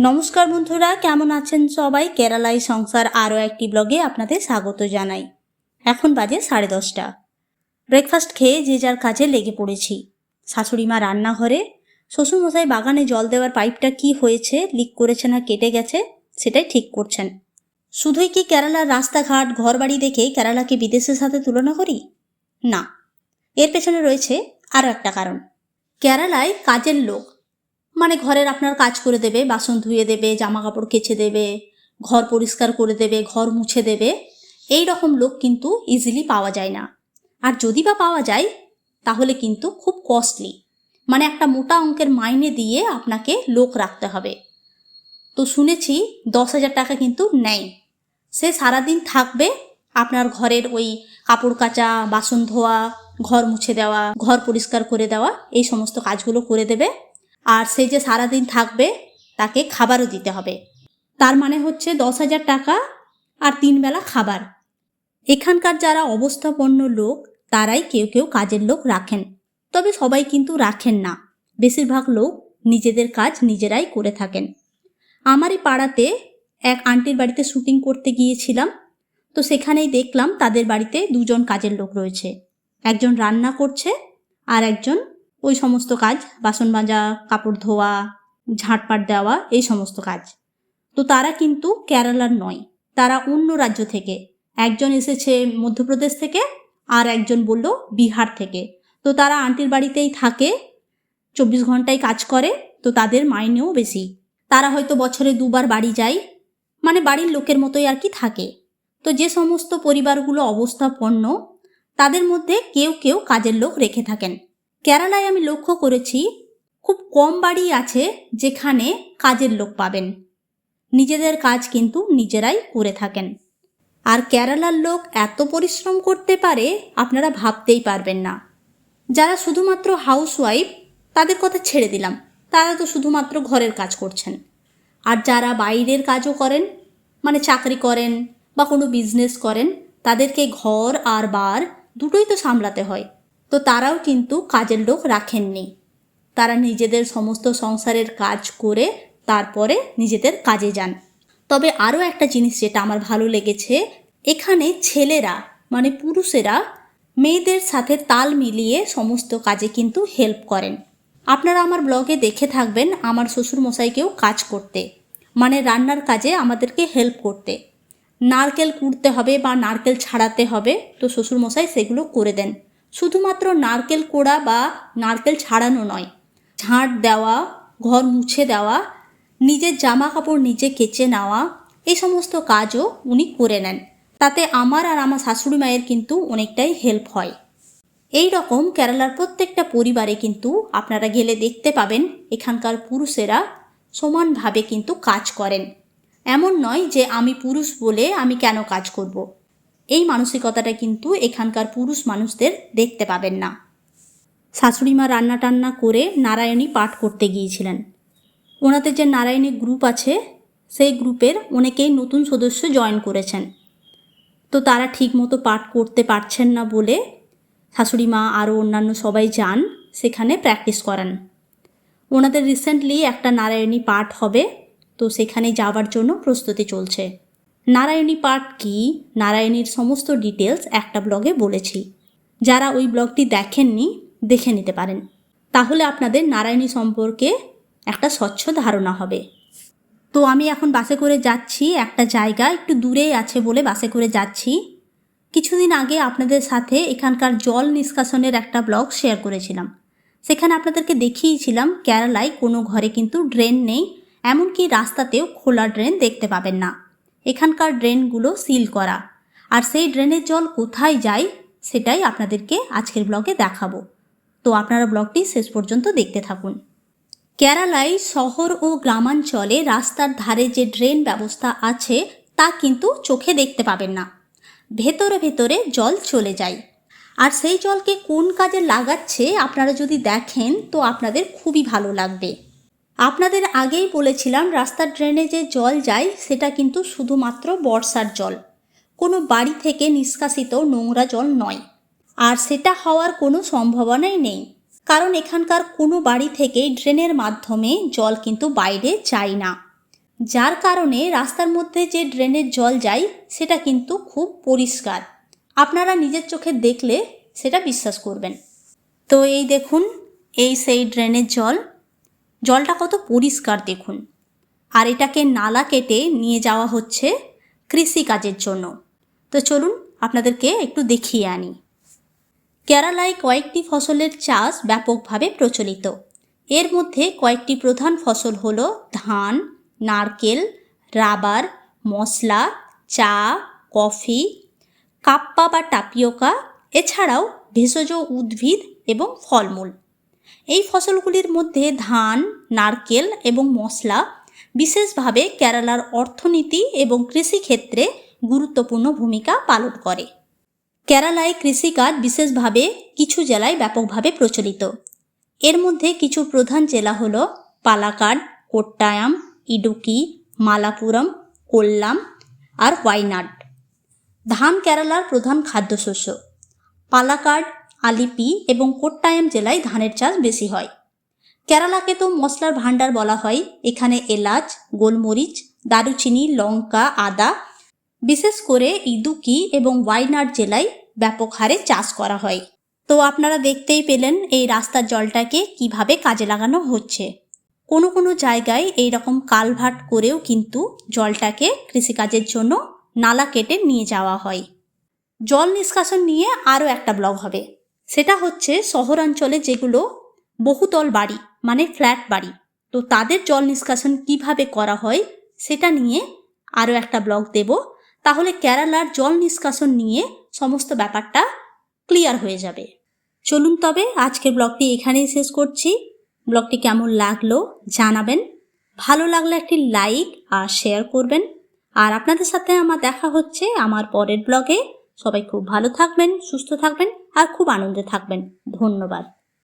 নমস্কার বন্ধুরা, কেমন আছেন সবাই? কেরালাই সংসার আরও একটি ব্লগে আপনাদের স্বাগত জানাই। এখন বাজে সাড়ে দশটা। ব্রেকফাস্ট খেয়ে যে যার কাজে লেগে পড়েছি। শাশুড়ি মা রান্নাঘরে, শ্বশুরমশাই বাগানে জল দেওয়ার পাইপটা কি হয়েছে, লিক করেছে না কেটে গেছে, সেটাই ঠিক করছেন। শুধুই কি কেরালার রাস্তাঘাট, ঘরবাড়ি দেখে কেরালাকে বিদেশের সাথে তুলনা করি? না। এর পেছনে রয়েছে আরও একটা কারণ। কেরালায় কাজের লোক মানে ঘরের আপনার কাজ করে দেবে, বাসন ধুয়ে দেবে জামা কাপড় কেচে দেবে, ঘর পরিষ্কার করে দেবে, ঘর মুছে দেবে, এই রকম লোক কিন্তু ইজিলি পাওয়া যায় না। আর যদি বা পাওয়া যায়, তাহলে কিন্তু খুব কস্টলি মানে একটা মোটা অঙ্কের মাইনে দিয়ে আপনাকে লোক রাখতে হবে। তো শুনেছি দশ হাজার টাকা কিন্তু নেয় সে সারাদিন থাকবে আপনার ঘরের ওই কাপড় কাচা, বাসন ধোয়া, ঘর মুছে দেওয়া, ঘর পরিষ্কার করে দেওয়া, এই সমস্ত কাজগুলো করে দেবে। আর সে যে সারাদিন থাকবে, তাকে খাবারও দিতে হবে। তার মানে হচ্ছে দশ হাজার টাকা আর তিন বেলা খাবার। এখানকার যারা অবস্থাপন্ন লোক, তারাই কেউ কেউ কাজের লোক রাখেন। তবে সবাই কিন্তু রাখেন না। বেশিরভাগ লোক নিজেদের কাজ নিজেরাই করে থাকেন। আমারই পাড়াতে এক আন্টির বাড়িতে শুটিং করতে গিয়েছিলাম। তো সেখানেই দেখলাম তাদের বাড়িতে দুজন কাজের লোক রয়েছে। একজন রান্না করছে আর একজন ওই সমস্ত কাজ, বাসন মাজা, কাপড় ধোয়া, ঝাঁটপাট দেওয়া, এই সমস্ত কাজ। তো তারা কিন্তু কেরালার নয়, তারা অন্য রাজ্য থেকে। একজন এসেছে মধ্যপ্রদেশ থেকে, আর একজন বলল বিহার থেকে। তো তারা আন্টির বাড়িতেই থাকে, চব্বিশ ঘন্টায় কাজ করে, তো তাদের মাইনেও বেশি। তারা হয়তো বছরে দুবার বাড়ি যায় মানে বাড়ির লোকের মতোই আর কি থাকে। তো যে সমস্ত পরিবারগুলো অবস্থাপন্ন, তাদের মধ্যে কেউ কেউ কাজের লোক রেখে থাকেন। কেরালায় আমি লক্ষ্য করেছি, খুব কম বাড়ি আছে যেখানে কাজের লোক পাবেন। নিজেদের কাজ কিন্তু নিজেরাই করে থাকেন। আর কেরালার লোক এত পরিশ্রম করতে পারে, আপনারা ভাবতেই পারবেন না। যারা শুধুমাত্র হাউসওয়াইফ, তাদের কথা ছেড়ে দিলাম। তারা তো শুধুমাত্র ঘরের কাজ করছেন। আর যারা বাইরের কাজও করেন মানে চাকরি করেন বা কোনো বিজনেস করেন, তাদেরকে ঘর আর বার দুটোই তো সামলাতে হয়। তো তারাও কিন্তু কাজের লোক রাখেননি। তারা নিজেদের সমস্ত সংসারের কাজ করে তারপরে নিজেদের কাজে যান। তবে আরও একটা জিনিস যেটা আমার ভালো লেগেছে, এখানে ছেলেরা মানে পুরুষেরা, মেয়েদের সাথে তাল মিলিয়ে সমস্ত কাজে কিন্তু হেল্প করেন। আপনারা আমার ব্লগে দেখে থাকবেন আমার শ্বশুরমশাইকেও কাজ করতে মানে রান্নার কাজে আমাদেরকে হেল্প করতে। নারকেল কুড়তে হবে বা নারকেল ছাড়াতে হবে, তো শ্বশুরমশাই সেগুলো করে দেন। শুধুমাত্র নারকেল কোড়া বা নারকেল ছাড়ানো নয়। ঝাঁট দেওয়া, ঘর মুছে দেওয়া, নিজের জামা কাপড় নিজে কেচে নেওয়া এই সমস্ত কাজও উনি করে নেন। তাতে আমার আর আমার শাশুড়ি মায়ের কিন্তু অনেকটাই হেল্প হয়। এই রকম কেরালার প্রত্যেকটা পরিবারে কিন্তু আপনারা গেলে দেখতে পাবেন এখানকার পুরুষেরা সমানভাবে কিন্তু কাজ করেন। এমন নয় যে আমি পুরুষ বলে আমি কেন কাজ করব। এই মানসিকতাটা কিন্তু এখানকার পুরুষ মানুষদের দেখতে পাবেন না। শাশুড়িমা রান্না টান্না করে নারায়ণী পাঠ করতে গিয়েছিলেন। ওনাদের যে নারায়ণী গ্রুপ আছে, সেই গ্রুপের অনেকেই নতুন সদস্য জয়েন করেছেন। তো তারা ঠিকমতো পাঠ করতে পারছেন না বলে শাশুড়ি মা আরও অন্যান্য সবাই যান, সেখানে প্র্যাকটিস করান। ওনাদের রিসেন্টলি একটা নারায়ণী পাঠ হবে, তো সেখানে যাওয়ার জন্য প্রস্তুতি চলছে। নারায়ণী পাঠ কি? নারায়ণীর সমস্ত ডিটেলস একটা ব্লগে বলেছি। যারা ওই ব্লগটি দেখেননি, দেখে নিতে পারেন। তাহলে আপনাদের নারায়ণী সম্পর্কে একটা স্বচ্ছ ধারণা হবে। তো আমি এখন বাসে করে যাচ্ছি, একটা জায়গা একটু দূরেই আছে বলে বাসে করে যাচ্ছি। কিছুদিন আগে আপনাদের সাথে এখানকার জল নিষ্কাশনের একটা ব্লগ শেয়ার করেছিলাম। সেখানে আপনাদেরকে দেখিয়েছিলাম, কেরালায় কোনো ঘরে কিন্তু ড্রেন নেই, এমনকি রাস্তাতেও খোলা ড্রেন দেখতে পাবেন না। এখানকার ড্রেনগুলো সিল করা। আর সেই ড্রেনের জল কোথায় যায় সেটাই আপনাদেরকে আজকের ব্লগে দেখাবো। তো আপনারা ব্লগটি শেষ পর্যন্ত দেখতে থাকুন। কেরালায় শহর ও গ্রামাঞ্চলে রাস্তার ধারে যে ড্রেন ব্যবস্থা আছে, তা কিন্তু চোখে দেখতে পাবেন না। ভেতরে ভেতরে জল চলে যায়। আর সেই জলকে কোন কাজে লাগাচ্ছে আপনারা যদি দেখেন, তো আপনাদের খুবই ভালো লাগবে। আপনাদের আগেই বলেছিলাম রাস্তার ড্রেনে যে জল যায়, সেটা কিন্তু শুধুমাত্র বর্ষার জল। কোনো বাড়ি থেকে নিষ্কাশিত নোংরা জল নয়। আর সেটা হওয়ার কোনো সম্ভাবনাই নেই। কারণ এখানকার কোনো বাড়ি থেকে ড্রেনের মাধ্যমে জল কিন্তু বাইরে যায় না। যার কারণে রাস্তার মধ্যে যে ড্রেনের জল যায়, সেটা কিন্তু খুব পরিষ্কার। আপনারা নিজের চোখে দেখলে সেটা বিশ্বাস করবেন। তো এই দেখুন, এই সেই ড্রেনের জল। জলটা কত পরিষ্কার দেখুন। আর এটাকে নালা কেটে নিয়ে যাওয়া হচ্ছে কৃষিকাজের জন্য। তো চলুন আপনাদেরকে একটু দেখিয়ে আনি। কেরালায় কয়েকটি ফসলের চাষ ব্যাপকভাবে প্রচলিত। এর মধ্যে কয়েকটি প্রধান ফসল হল ধান, নারকেল, রাবার, মশলা, চা, কফি, কাপ্পা বা টাপিওকা, এছাড়াও ভেষজ উদ্ভিদ এবং ফলমূল। এই ফসলগুলির মধ্যে ধান, নারকেল এবং মশলা, বিশেষভাবে কেরালার অর্থনীতি এবং কৃষিক্ষেত্রে গুরুত্বপূর্ণ ভূমিকা পালন করে। কেরালায় কৃষিকাজ বিশেষভাবে কিছু জেলায় ব্যাপকভাবে প্রচলিত। এর মধ্যে কিছু প্রধান জেলা হল পালাকাড, কোট্টায়াম, ইডুকি, মালাপুরম, কোল্লাম আর ওয়াইনাড। ধান কেরালার প্রধান খাদ্যশস্য। পালাকাড আলিপি এবং কোট্টায়াম জেলায় ধানের চাষ বেশি হয়। কেরালাকে তো মশলার ভাণ্ডার বলা হয়। এখানে এলাচ, গোলমরিচ, দারুচিনি, লঙ্কা, আদা, বিশেষ করে ইদুকি এবং ওয়াইনাড জেলায় ব্যাপক হারে চাষ করা হয়। তো আপনারা দেখতেই পেলেন এই রাস্তার জলটাকে কীভাবে কাজে লাগানো হচ্ছে। কোনো কোনো জায়গায় এই রকম কালভার্ট করেও কিন্তু জলটাকে কৃষিকাজের জন্য নালা কেটে নিয়ে যাওয়া হয়। জল নিষ্কাশন নিয়ে আরও একটা ব্লগ হবে। সেটা হচ্ছে শহরাঞ্চলে যেগুলো বহুতল বাড়ি মানে ফ্ল্যাট বাড়ি। তো তাদের জল নিষ্কাশন কীভাবে করা হয় সেটা নিয়ে আরও একটা ব্লগ দেব। তাহলে কেরালার জল নিষ্কাশন নিয়ে সমস্ত ব্যাপারটা ক্লিয়ার হয়ে যাবে। চলুন তবে আজকের ব্লগটি এখানেই শেষ করছি। ব্লগটি কেমন লাগল জানাবেন। ভালো লাগলে একটি লাইক আর শেয়ার করবেন। আর আপনাদের সাথে আমার দেখা হচ্ছে আমার পরের ব্লগে। সবাই খুব ভালো থাকবেন সুস্থ থাকবেন আর খুব আনন্দে থাকবেন। ধন্যবাদ।